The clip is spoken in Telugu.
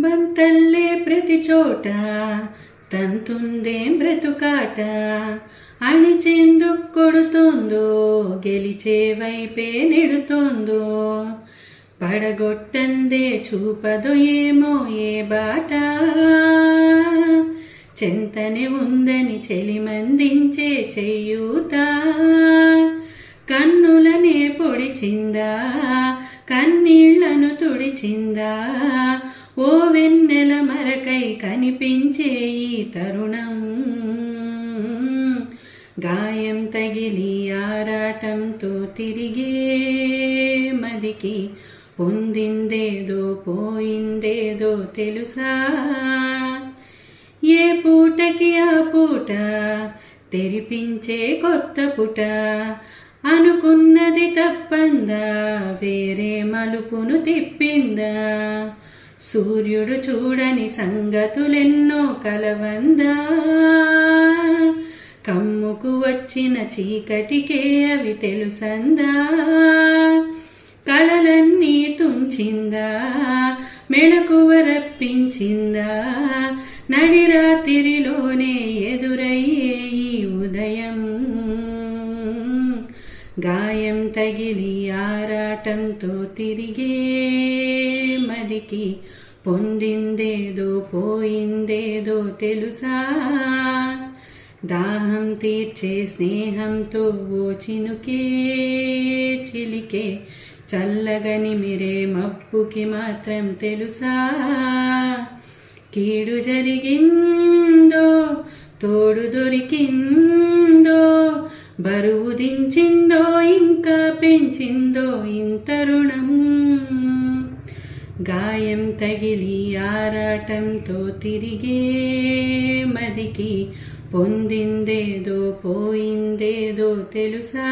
బంతల్లే ప్రతి చోట తంతుందేం బ్రతుకాట. అణిచేందుకు కొడుతోందో గెలిచే వైపే నెడుతోందో. పడగొట్టందే చూపదో ఏమో ఏ బాట. చెంతనే ఉందని చెలిమందించే చెయ్యూత. కన్నులనే పొడిచిందా కన్నీళ్ళను తుడిచిందా. ఓ వెన్నెల మరకై కనిపించే ఈ తరుణం. గాయం తగిలి ఆరాటంతో తిరిగే మదికి పొందిందేదో పోయిందేదో తెలుసా? ఏ పూటకి ఆ పూట తెరిపించే కొత్త పుట? అనుకున్నది తప్పందా? వేరే మలుపును తిప్పిందా? సూర్యుడు చూడని సంగతులెన్నో కలవందా? కమ్ముకు వచ్చిన చీకటికే అవి తెలుసందా? కలలన్నీ తుంచిందా? మెళకువ రప్పించిందా నడిరాత్రిలోనే ఎదురయ్యే ఈ ఉదయం. గా తగిలి ఆరాటంతో తిరిగే మదికి పొందిందేదో పోయిందేదో తెలుసా? దాహం తీర్చే స్నేహంతో ఓ చినుకే చిలికే చల్లగని మిరే మబ్బుకి మాత్రం తెలుసా? కీడు జరిగిందో తోడు దొరికిందో బరువు దించిందో ఇంక పెంచిందో ఇంతరుణం గాయం తగిలి ఆరాటంతో తిరిగే మదికి పొందిందేదో పోయిందేదో తెలుసా?